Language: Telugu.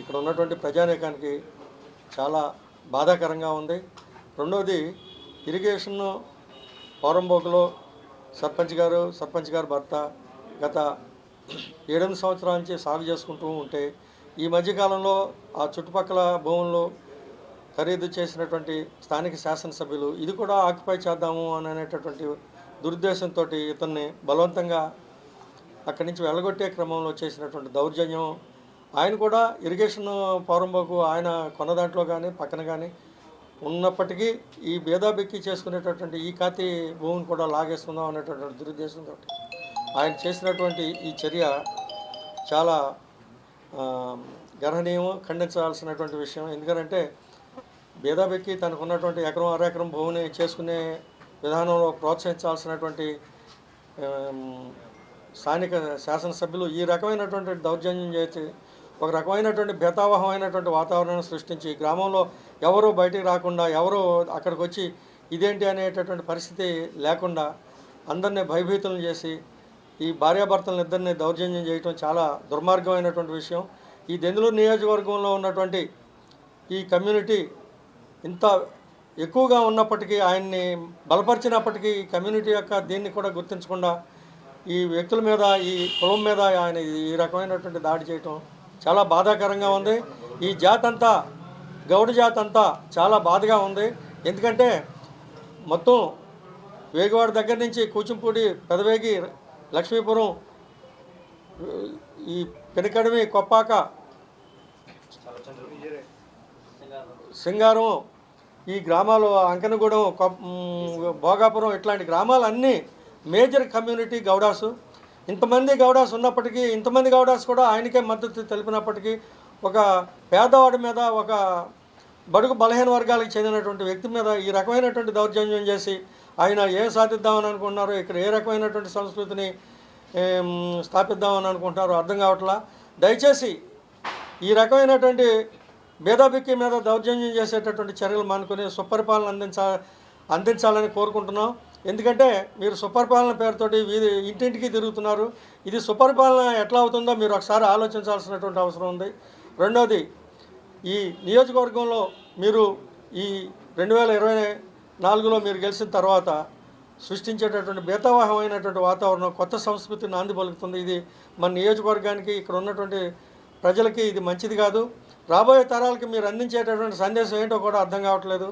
ఇక్కడ ఉన్నటువంటి ప్రజానీకానికి చాలా బాధాకరంగా ఉంది. రెండవది ఇరిగేషన్ పోరంబోకులో సర్పంచ్ గారు సర్పంచ్ గారు భర్త గత ఏడెనిమిది సంవత్సరాల నుంచి సాగు చేసుకుంటూ ఉంటే ఈ మధ్యకాలంలో ఆ చుట్టుపక్కల భూముల్లో ఖరీదు చేసినటువంటి స్థానిక శాసనసభ్యులు ఇది కూడా ఆక్యుపై చేద్దాము అని అనేటటువంటి దురుద్దేశంతో ఇతన్ని బలవంతంగా అక్కడి నుంచి వెళ్ళగొట్టే క్రమంలో చేసినటువంటి దౌర్జన్యం ఆయన కూడా ఇరిగేషన్ పౌరంబాకు ఆయన కొన్న దాంట్లో కానీ పక్కన కానీ ఉన్నప్పటికీ ఈ భేదాబెక్కి చేసుకునేటటువంటి ఈ కాతి భూమిని కూడా లాగేసుకుందాం అనేటటువంటి దురుద్దేశంతో ఆయన చేసినటువంటి ఈ చర్య చాలా గర్హనీయం ఖండించాల్సినటువంటి విషయం. ఎందుకంటే భేదాబెక్కి తనకు ఉన్నటువంటి ఎకరం అర ఎకరం భూమిని చేసుకునే విధానంలో ప్రోత్సహించాల్సినటువంటి స్థానిక శాసనసభ్యులు ఈ రకమైనటువంటి దౌర్జన్యం చేసి ఒక రకమైనటువంటి భేతావహమైనటువంటి వాతావరణాన్ని సృష్టించి గ్రామంలో ఎవరు బయటికి రాకుండా ఎవరు అక్కడికి వచ్చి ఇదేంటి అనేటటువంటి పరిస్థితి లేకుండా అందరినీ భయభీతులను చేసి ఈ భార్యాభర్తలను ఇద్దరిని దౌర్జన్యం చేయటం చాలా దుర్మార్గమైనటువంటి విషయం. ఈ దెందులూరు నియోజకవర్గంలో ఉన్నటువంటి ఈ కమ్యూనిటీ ఇంత ఎక్కువగా ఉన్నప్పటికీ ఆయన్ని బలపరిచినప్పటికీ ఈ కమ్యూనిటీ యొక్క దీన్ని కూడా గుర్తించకుండా ఈ వ్యక్తుల మీద ఈ కులం మీద ఆయన ఈ రకమైనటువంటి దాడి చేయటం చాలా బాధాకరంగా ఉంది. ఈ జాతి అంతా గౌడ జాతి అంతా చాలా బాధగా ఉంది. ఎందుకంటే మొత్తం వేగవాడ దగ్గర నుంచి కూచింపూడి పెదవేగి లక్ష్మీపురం ఈ పెనకడమి కొప్పాక సింగారం ఈ గ్రామాలు అంకనగూడెం కొ భోగాపురం ఇట్లాంటి గ్రామాలన్నీ మేజర్ కమ్యూనిటీ గౌడాసు. ఇంతమంది గౌడాస్ ఉన్నప్పటికీ ఇంతమంది గౌడాస్ కూడా ఆయనకే మద్దతు తెలిపినప్పటికీ ఒక పేదవాడి మీద ఒక బడుగు బలహీన వర్గాలకు చెందినటువంటి వ్యక్తి మీద ఈ రకమైనటువంటి దౌర్జన్యం చేసి ఆయన ఏం సాధిద్దామని అనుకుంటున్నారో ఇక్కడ ఏ రకమైనటువంటి సంస్కృతిని స్థాపిద్దామని అనుకుంటున్నారో అర్థం కావట్లా? దయచేసి ఈ రకమైనటువంటి భేదాభిక్కి మీద దౌర్జన్యం చేసేటటువంటి చర్యలు మానుకొని సుపరిపాలన అందించా అందించాలని కోరుకుంటున్నాం. ఎందుకంటే మీరు సుపరిపాలన పేరుతోటి వీధి ఇంటింటికి తిరుగుతున్నారు. ఇది సుపరిపాలన ఎట్లా అవుతుందో మీరు ఒకసారి ఆలోచించాల్సినటువంటి అవసరం ఉంది. రెండవది ఈ నియోజకవర్గంలో మీరు ఈ రెండు వేల ఇరవై నాలుగులో మీరు గెలిచిన తర్వాత సృష్టించేటటువంటి బేతావాహమైనటువంటి వాతావరణం కొత్త సంస్కృతి నాంది పలుకుతుంది. ఇది మన నియోజకవర్గానికి ఇక్కడ ఉన్నటువంటి ప్రజలకి ఇది మంచిది కాదు. రాబోయే తరాలకి మీరు అందించేటటువంటి సందేశం ఏంటో కూడా అర్థం కావట్లేదు.